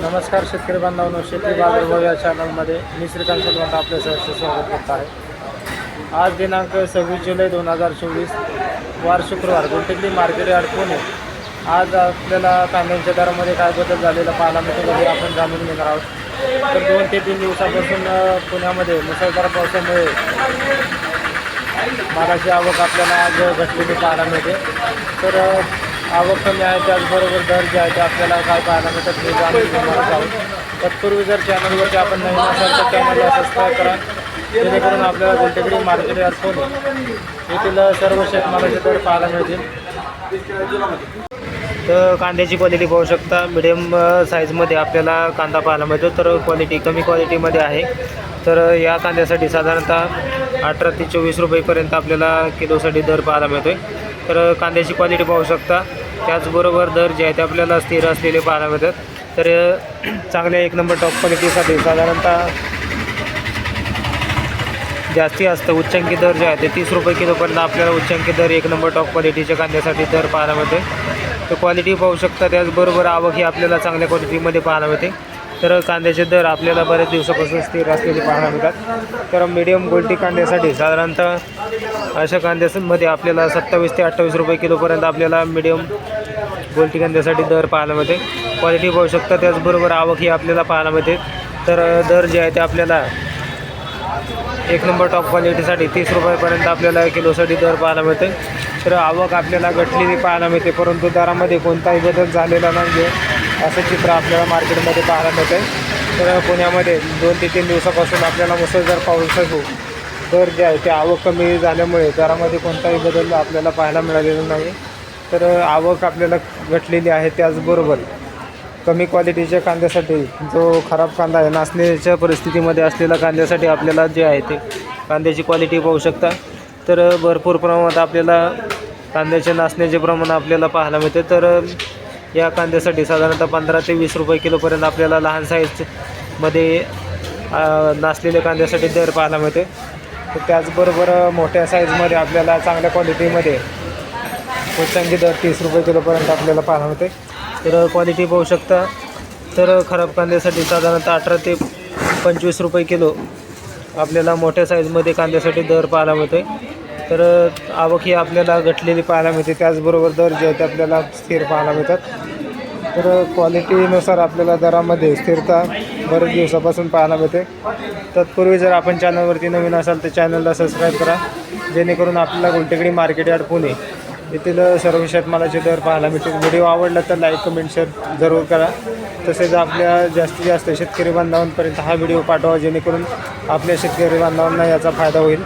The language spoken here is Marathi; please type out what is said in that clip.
नमस्कार शेतकरी बांधवांनो शेतकरी बाजारभाव या चॅनलमध्ये मी श्रीकांत सलवंत आपल्या सहर्ष स्वागत करत आहे. आज दिनांक सव्वीस जुलै दोन हजार चोवीस वार शुक्रवार गुंटेकली मार्केट यार्ड पुणे. आज आपल्याला कांद्यांच्या दरामध्ये काय बदल झालेला पाहायला मिळतो हे आपण जाणून घेणार आहोत. तर दोन ते तीन दिवसापासून पुण्यामध्ये मुसळधार पावसामुळे मालाची आवक आपल्याला आज घटलेली पाहायला मिळते. तर आवक कमी आहे त्याचबरोबर दर जे आहे ते आपल्याला काय पाहायला मिळतात हे जाणून घेणार आहोत तत्पूर्वी जर चॅनलवरती आपण नवीन असाल तर चॅनलला सबस्क्राईब करा. जेणेकरून आपल्याला गुलटेकडी मार्केट यार्ड फोन येथील सर्व शेतमालाचे दर पाहायला मिळतील. तर कांद्याची क्वालिटी पाहू शकता. मिडियम साईजमध्ये आपल्याला कांदा पाहायला मिळतो. तर क्वालिटी कमी क्वालिटीमध्ये आहे. तर या कांद्यासाठी साधारणतः अठरा ते चोवीस रुपयेपर्यंत आपल्याला किलोसाठी दर पाहायला मिळतो आहे तर कांद्याची क्वालिटी पाहू शकता. त्याचबरोबर दर जे आहे ते आपल्याला स्थिर असलेले पाहायला मिळतात. तर चांगल्या एक नंबर टॉप क्वालिटीसाठी साधारणतः जास्ती असतं. उच्चांकी दर जे आहे ते तीस रुपये किलोपर्यंत आपल्याला उच्चांकी दर एक नंबर टॉप क्वालिटीच्या कांद्यासाठी दर पाहायला मिळते. तर क्वालिटी पाहू शकता त्याचबरोबर आवक ही आपल्याला चांगल्या क्वालिटीमध्ये पाहायला मिळते. तर कांद्याचे दर आपल्याला बऱ्याच दिवसापासून स्थिर असलेले पाहायला मिळतात. तर मीडियम गोल्टी कांद्यासाठी साधारणतः अशा कांद्यामध्ये आपल्याला सत्तावीस ते अठ्ठावीस रुपये किलोपर्यंत आपल्याला मिडियम गोल्टी कांद्यासाठी दर पाहायला मिळते. क्वालिटी पाहू शकता त्याचबरोबर आवक ही आपल्याला पाहायला मिळते. तर दर जे आहे ते आपल्याला एक नंबर टॉप क्वालिटीसाठी तीस रुपयापर्यंत आपल्याला किलोसाठी दर पाहायला मिळते. तर आवक आपल्याला घटलेली पाहायला मिळते परंतु दरामध्ये कोणताही बदल झालेला नाही आहे असं चित्र आपल्याला मार्केटमध्ये पाहायला मिळते तर पुण्यामध्ये दोन ते तीन दिवसापासून आपल्याला मुसळधार पाऊस असू दर जे आहे ते आवक कमी झाल्यामुळे दरामध्ये कोणताही बदल आपल्याला पाहायला मिळालेला नाही. तर आवक आपल्याला घटलेली आहे त्याचबरोबर कमी क्वालिटीच्या कांद्यासाठी जो खराब कांदा आहे नाचण्याच्या परिस्थितीमध्ये असलेल्या कांद्यासाठी आपल्याला जे आहे ते कांद्याची क्वालिटी पाहू शकता. तर भरपूर प्रमाणात आपल्याला कांद्याचे नाचण्याचे प्रमाण आपल्याला पाहायला मिळते. तर या कांद्यासाठी साधारणतः पंधरा ते वीस रुपये किलोपर्यंत आपल्याला लहान साईजमध्ये नाचलेल्या कांद्यासाठी दर पाहायला मिळते. तर त्याचबरोबर मोठ्या साईजमध्ये आपल्याला चांगल्या क्वालिटीमध्ये उच्चांकी दर तीस रुपये किलोपर्यंत आपल्याला पाहायला मिळते. तर क्वालिटी पाहू शकता. तर खराब कांद्यासाठी साधारणतः अठरा ते पंचवीस रुपये किलो आपल्याला मोठ्या साईजमध्ये कांद्यासाठी दर पाहायला मिळते. तर आवक ही आपल्याला घटलेली पाहायला मिळते. त्याचबरोबर दर जे आहेत ते आपल्याला स्थिर पाहायला मिळतात. तर क्वालिटीनुसार आपल्याला दरामध्ये स्थिरता बरेच दिवसापासून पाहायला मिळते. तत्पूर्वी जर आपण चॅनलवरती नवीन असाल तर चॅनलला सबस्क्राईब करा. जेणेकरून आपल्याला गुलटेकडी मार्केट यार्ड पुणे येथील सर्व शेतमालाचे दर पाहायला मिळतील. व्हिडिओ आवडला तर लाईक कमेंट शेअर जरूर करा. तसेच आपल्या जास्तीत जास्त शेतकरी बांधवांपर्यंत हा व्हिडिओ पाठवा जेणेकरून आपल्या शेतकरी बांधवांना याचा फायदा होईल.